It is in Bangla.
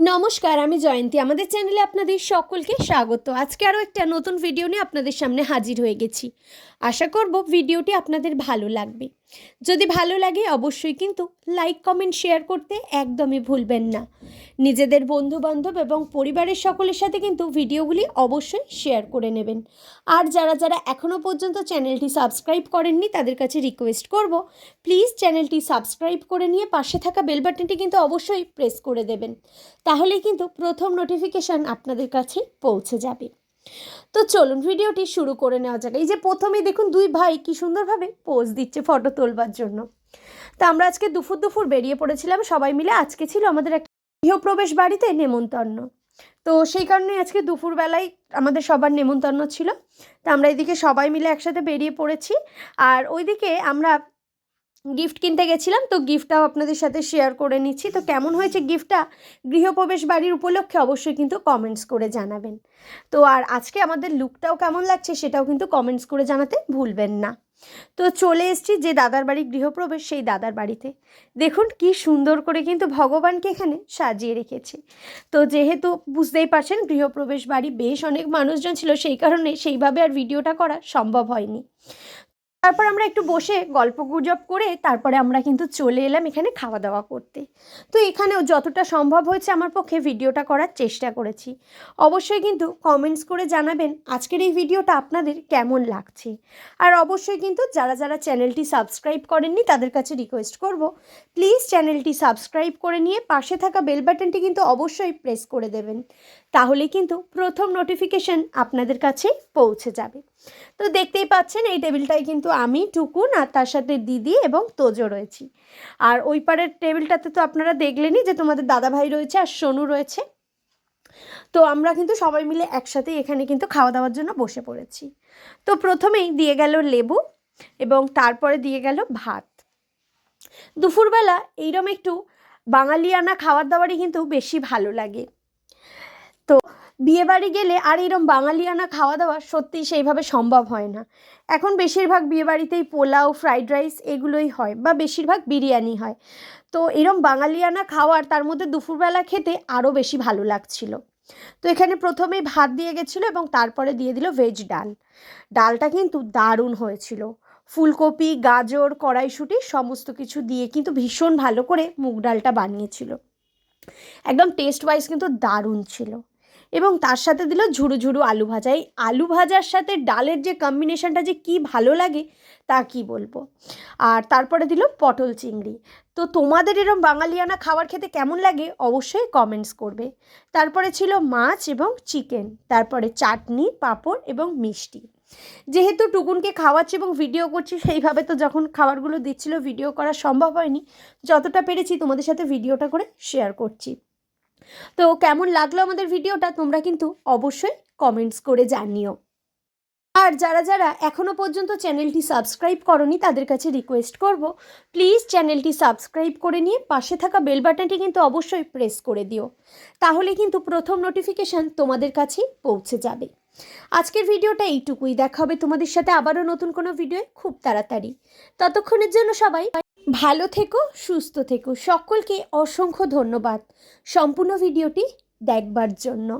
নমস্কার, আমি জয়ন্তী। আমাদের চ্যানেলে আপনাদের সকলকে স্বাগত। আজকে আরও একটা নতুন ভিডিও নিয়ে আপনাদের সামনে হাজির হয়ে গেছি। আশা করব ভিডিওটি আপনাদের ভালো লাগবে। যদি ভালো লাগে অবশ্যই কিন্তু লাইক কমেন্ট শেয়ার করতে একদমই ভুলবেন না। নিজেদের বন্ধু বান্ধব এবং পরিবারের সকলের সাথে কিন্তু ভিডিওগুলি অবশ্যই শেয়ার করে নেবেন। আর যারা যারা এখনও পর্যন্ত চ্যানেলটি সাবস্ক্রাইব করেননি, তাদের কাছে রিকোয়েস্ট করব প্লিজ চ্যানেলটি সাবস্ক্রাইব করে নিয়ে পাশে থাকা বেল বাটনটি কিন্তু অবশ্যই প্রেস করে দেবেন। তাহলে কিন্তু প্রথম নোটিফিকেশান আপনাদের কাছে পৌঁছে যাবে। তো চলুন ভিডিওটি শুরু করে নেওয়া যাক। এই যে প্রথমেই দেখুন দুই ভাই কি সুন্দরভাবে পোজ দিচ্ছে ফটো তোলবার জন্য। তো আমরা আজকে দুপুর দুপুর বেরিয়ে পড়েছিলাম, সবাই মিলে আজকে ছিল আমাদের একটা গৃহপ্রবেশ বাড়িতে নেমন্তন্ন। তো সেই কারণে আজকে দুপুরবেলায় আমাদের সবার নেমন্তন্ন ছিল। তো আমরা এদিকে সবাই মিলে একসাথে বেরিয়ে পড়েছি। আর ওইদিকে আমরা গিফট কিনতে গেছিলাম, তো গিফটটাও আপনাদের সাথে শেয়ার করে নিচ্ছি। তো কেমন হয়েছে গিফটটা গৃহপ্রবেশ বাড়ির উপলক্ষে অবশ্যই কিন্তু কমেন্টস করে জানাবেন। তো আর আজকে আমাদের লুকটাও কেমন লাগছে সেটাও কিন্তু কমেন্টস করে জানাতে ভুলবেন না। তো চলে এসেছি যে দাদার বাড়ি গৃহপ্রবেশ, সেই দাদার বাড়িতে। দেখুন কি সুন্দর করে কিন্তু ভগবানকে এখানে সাজিয়ে রেখেছে। তো যেহেতু বুঝতেই পারছেন গৃহপ্রবেশ বাড়ি বেশ অনেক মানুষজন ছিল, সেই কারণে সেইভাবে আর ভিডিওটা করা সম্ভব হয়নি। তারপর আমরা একটু বসে গল্প গুজব করে তারপরে আমরা কিন্তু চলে এলাম এখানে খাওয়া দাওয়া করতে। তো এখানেও যতটা সম্ভব হয়েছে আমার পক্ষে ভিডিওটা করার চেষ্টা করেছি। অবশ্যই কিন্তু কমেন্টস করে জানাবেন আজকের এই ভিডিওটা আপনাদের কেমন লাগছে। আর অবশ্যই কিন্তু যারা যারা চ্যানেলটি সাবস্ক্রাইব করেননি তাদের কাছে রিকোয়েস্ট করব প্লিজ চ্যানেলটি সাবস্ক্রাইব করে নিয়ে পাশে থাকা বেল বাটনটি কিন্তু অবশ্যই প্রেস করে দেবেন। তাহলে কিন্তু প্রথম নোটিফিকেশন আপনাদের কাছে পৌঁছে যাবে। তো দেখতেই পাচ্ছেন এই টেবিলটায় কিন্তু আমি, টুকুন আর তার সাথে দিদি এবং তোজো রয়েছি। আর ওই পারের টেবিলটাতে তো আপনারা দেখলেনই যে তোমাদের দাদাভাই রয়েছে আর সোনু রয়েছে। তো আমরা কিন্তু সবাই মিলে একসাথে এখানে কিন্তু খাওয়া দাওয়ার জন্য বসে পড়েছি। তো প্রথমেই দিয়ে গেল লেবু এবং তারপরে দিয়ে গেল ভাত। দুপুরবেলা এইরকম একটু বাঙালিয়ানা খাবার দাবারই কিন্তু বেশি ভালো লাগে। তো বিয়েবাড়ি গেলে আর এরম বাঙালিয়ানা খাওয়া দাওয়া সত্যি সেইভাবে সম্ভব হয় না। এখন বেশিরভাগ বিয়েবাড়িতেই পোলাও, ফ্রাইড রাইস এগুলোই হয় বা বেশিরভাগ বিরিয়ানি হয়। তো এরম বাঙালিয়ানা খাওয়ার তার মধ্যে দুপুরবেলা খেতে আরও বেশি ভালো লাগছিল। তো এখানে প্রথমেই ভাত দিয়ে গেছিল এবং তারপরে দিয়ে দিল ভেজ ডাল। ডালটা কিন্তু দারুণ হয়েছিল। ফুলকপি, গাজর, কড়াইশুঁটি সমস্ত কিছু দিয়ে কিন্তু ভীষণ ভালো করে মুগ ডালটা বানিয়েছিল। একদম টেস্ট ওয়াইজ কিন্তু দারুণ ছিল। এবং তার সাথে দিল ঝুড়ু ঝুড়ু আলু ভাজা। এই আলু ভাজার সাথে ডালের যে কম্বিনেশনটা যে কি ভালো লাগে, তা কি বলব? আর তারপরে দিল পটল চিংড়ি। তো তোমাদের এরম বাঙালিয়ানা খাবার খেতে কেমন লাগে অবশ্যই কমেন্টস করবে। তারপরে ছিল মাছ এবং চিকেন তারপরে চাটনি, পাঁপড় এবং মিষ্টি। যেহেতু টুকুনকে খাওয়াচ্ছি এবং ভিডিও করছি, সেইভাবে তো যখন খাবারগুলো দিচ্ছিল ভিডিও করা সম্ভব হয়নি। যতটা পেরেছি তোমাদের সাথে ভিডিওটা করে শেয়ার করছি। তো কেমন লাগল আমাদের ভিডিওটা? তোমরা কিন্তু অবশ্যই কমেন্টস করে জানিও। আর যারা যারা এখনও পর্যন্ত চ্যানেলটি সাবস্ক্রাইব করনি, তাদের কাছে রিকোয়েস্ট করব প্লিজ চ্যানেলটি সাবস্ক্রাইব করে নিয়ে পাশে থাকা বেল বাটনটি কিন্তু অবশ্যই প্রেস করে দিও। তাহলে কিন্তু প্রথম নোটিফিকেশান তোমাদের কাছেই পৌঁছে যাবে। আজকের ভিডিওটা এইটুকুই। দেখা হবে তোমাদের সাথে আবারও নতুন কোনো ভিডিও খুব তাড়াতাড়ি। ততক্ষণের জন্য সবাই ভালো থেকো সুস্থ থেকো। সকলকে অসংখ্য ধন্যবাদ। সম্পূর্ণ ভিডিওটি দেখবার জন্য।